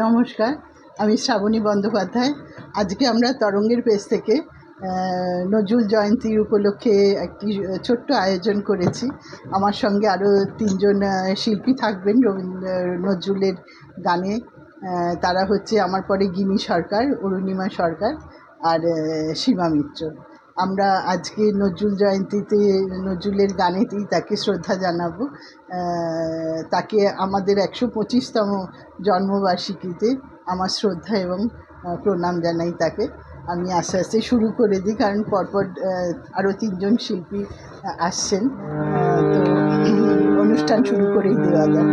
নমস্কার, আমি শ্রাবণী বন্দ্যোপাধ্যায়। আজকে আমরা তরঙ্গের পেজ থেকে নজরুল জয়ন্তী উপলক্ষে একটি ছোট্ট আয়োজন করেছি। আমার সঙ্গে আরও তিনজন শিল্পী থাকবেন রবীন্দ্র নজরুলের গানে। তারা হচ্ছে আমার পরে গিনি সরকার, অরুণিমা সরকার আর সীমা মিত্র। আমরা আজকে নজরুল জয়ন্তীতে, নজরুলের গানেতেই তাকে শ্রদ্ধা জানাব। তাকে আমাদের একশো পঁচিশতম জন্মবার্ষিকীতে আমার শ্রদ্ধা এবং প্রণাম জানাই তাকে। আমি আস্তে আস্তে শুরু করে দিই, কারণ পরপর আরও তিনজন শিল্পী আসছেন। তো অনুষ্ঠান শুরু করেই দেওয়া যায়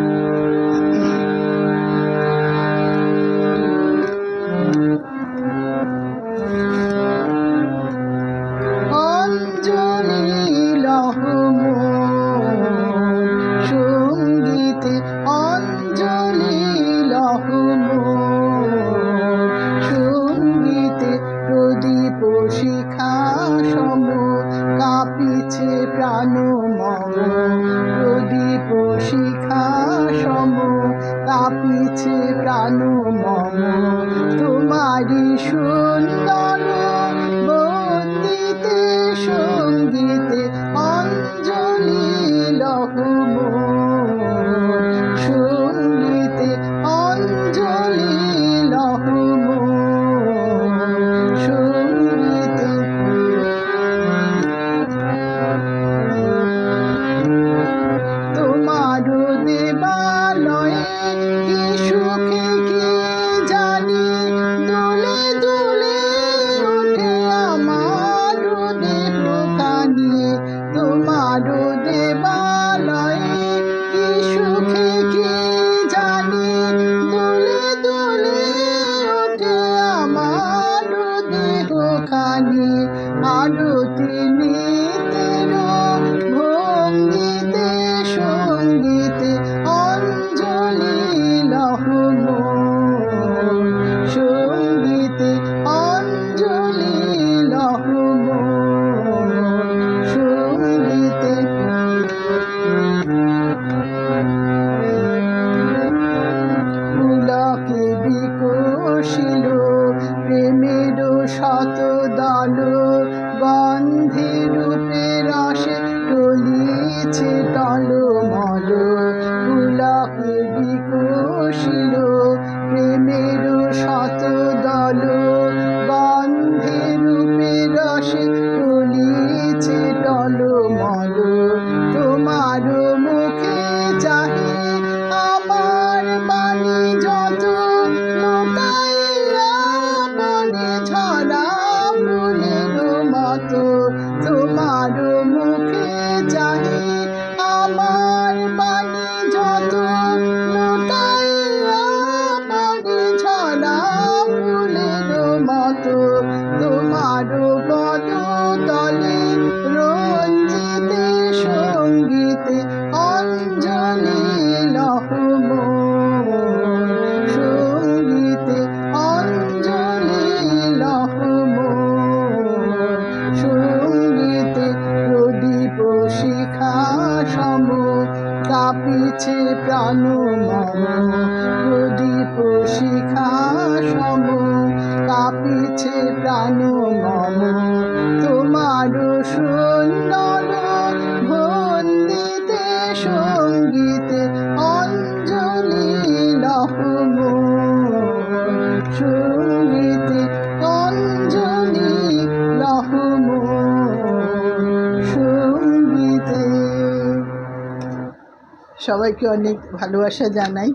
সবাইকে অনেক ভালোবাসা জানাই।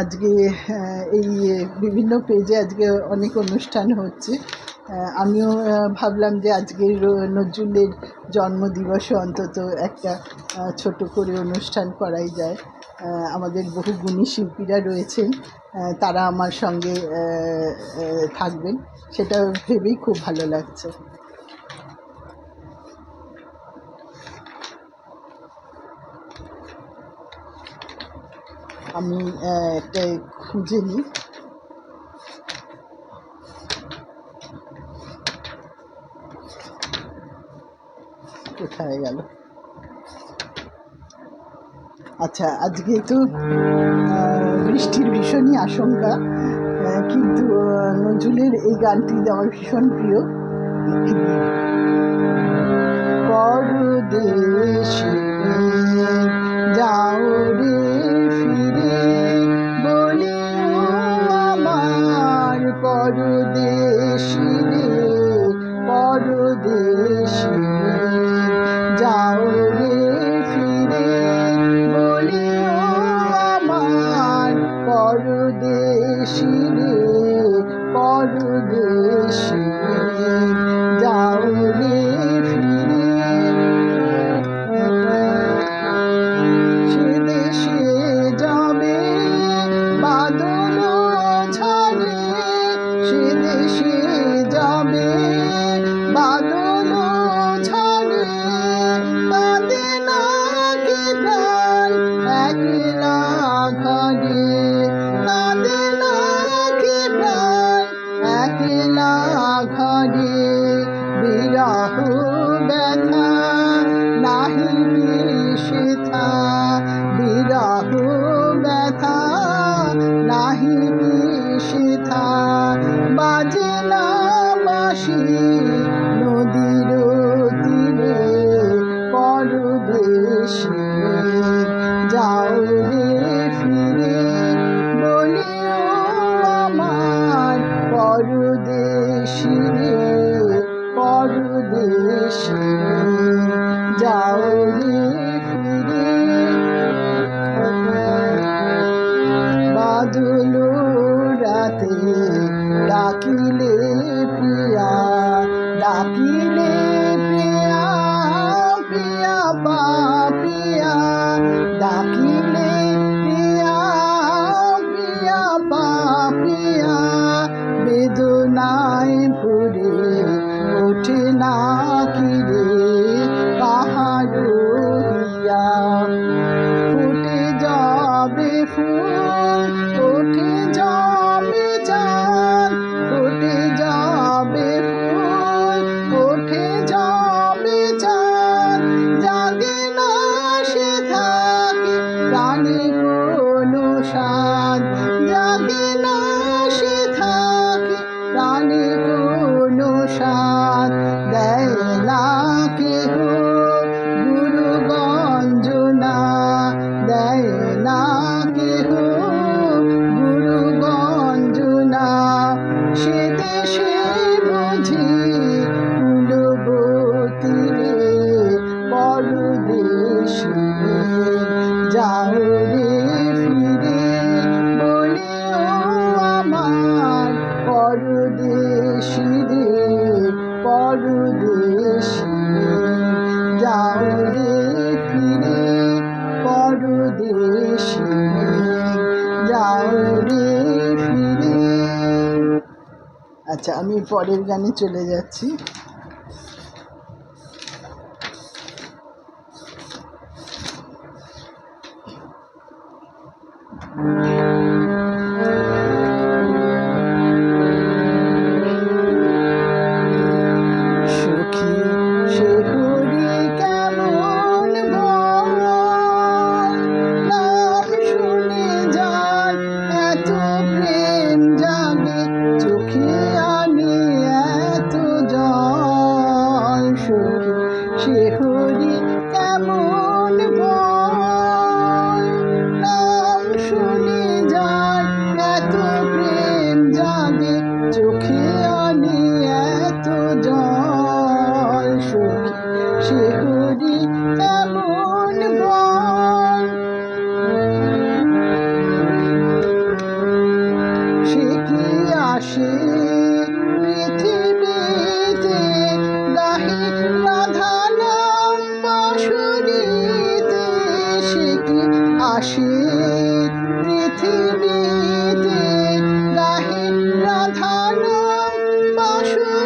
আজকে এই বিভিন্ন পেজে আজকে অনেক অনুষ্ঠান হচ্ছে। আমিও ভাবলাম যে আজকে নজরুলের জন্মদিবসে অন্তত একটা ছোট করে অনুষ্ঠান করাই যায়। আমাদের বহু গুণী শিল্পীরা রয়েছেন তারা আমার সঙ্গে থাকবেন। সেটা ভেবেই খুব ভালো লাগছে। আমি একটা খুঁজে নিই। কোথায় গেল? আচ্ছা আজকে তো বৃষ্টির ভীষণই আশঙ্কা কিন্তু নজরুলের এই গানটি আমার ভীষণ প্রিয়। পরদেশে পরদেশি রে পরদেশি আমি পরের গানে চলে যাচ্ছি।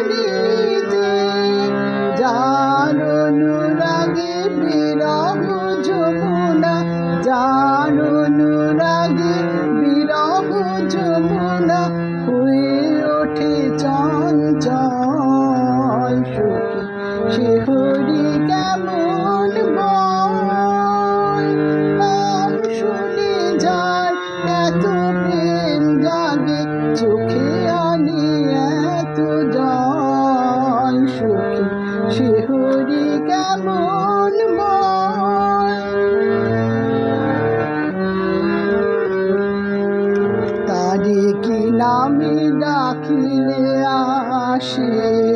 me সুখী শিহুরি কেমন তারে কি নামে ডাকিলে আসে?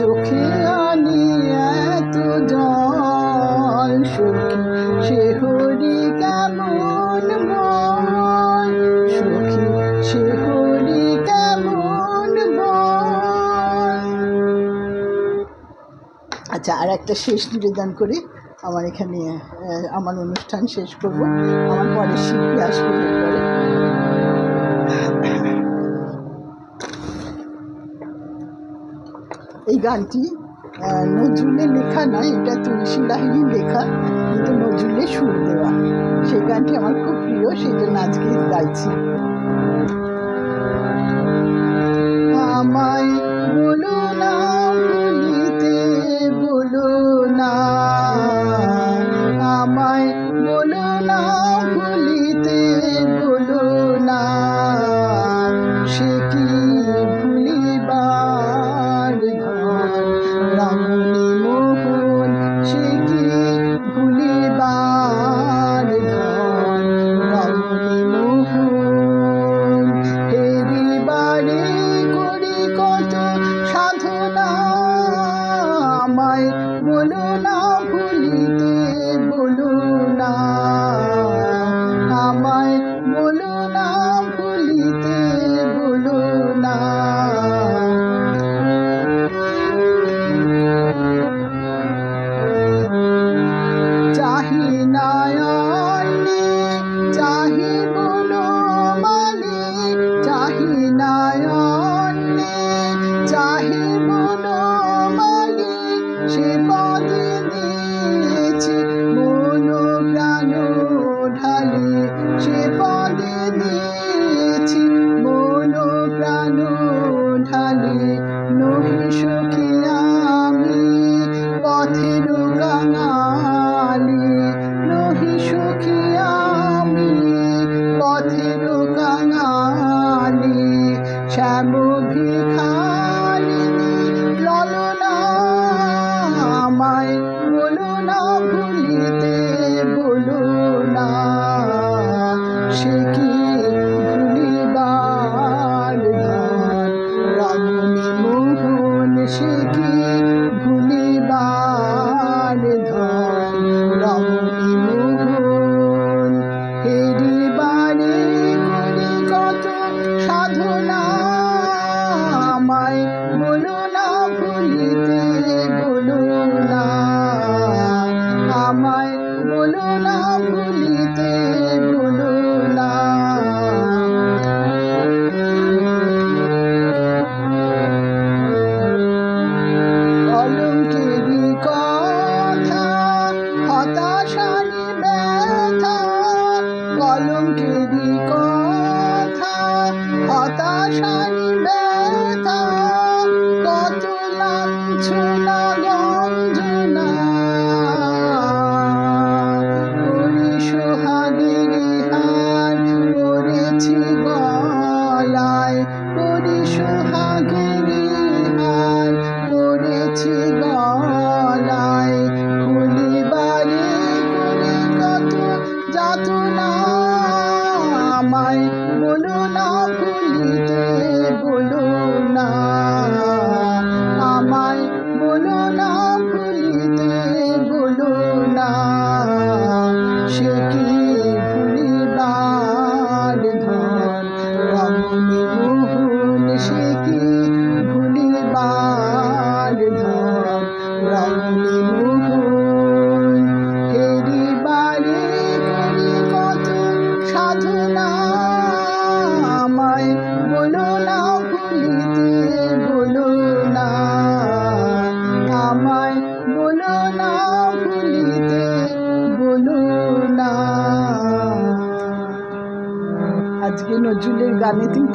চোখে আনি এত জল, সুখী সে হরি কেমন বল? সুখী সে হরি কেমন আচ্ছা আর একটা শেষ নিবেদন করি। আমার এখানে আমার অনুষ্ঠান শেষ করব। আমার পরে শিল্পী আসবে গানটি নজরুলের লেখা নয়, এটা তুলসী লাহিনীর লেখা, কিন্তু নজরুলের সুর দেওয়া। সেই গানটি আমার খুব প্রিয়, সেই জন্য আজকে গাইছি।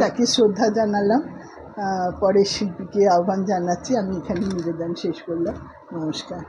তাকে শ্রদ্ধা জানালাম। পরে শিল্পীকে আহ্বান জানাচ্ছি। আমি এখানে নিবেদন শেষ করলাম। নমস্কার।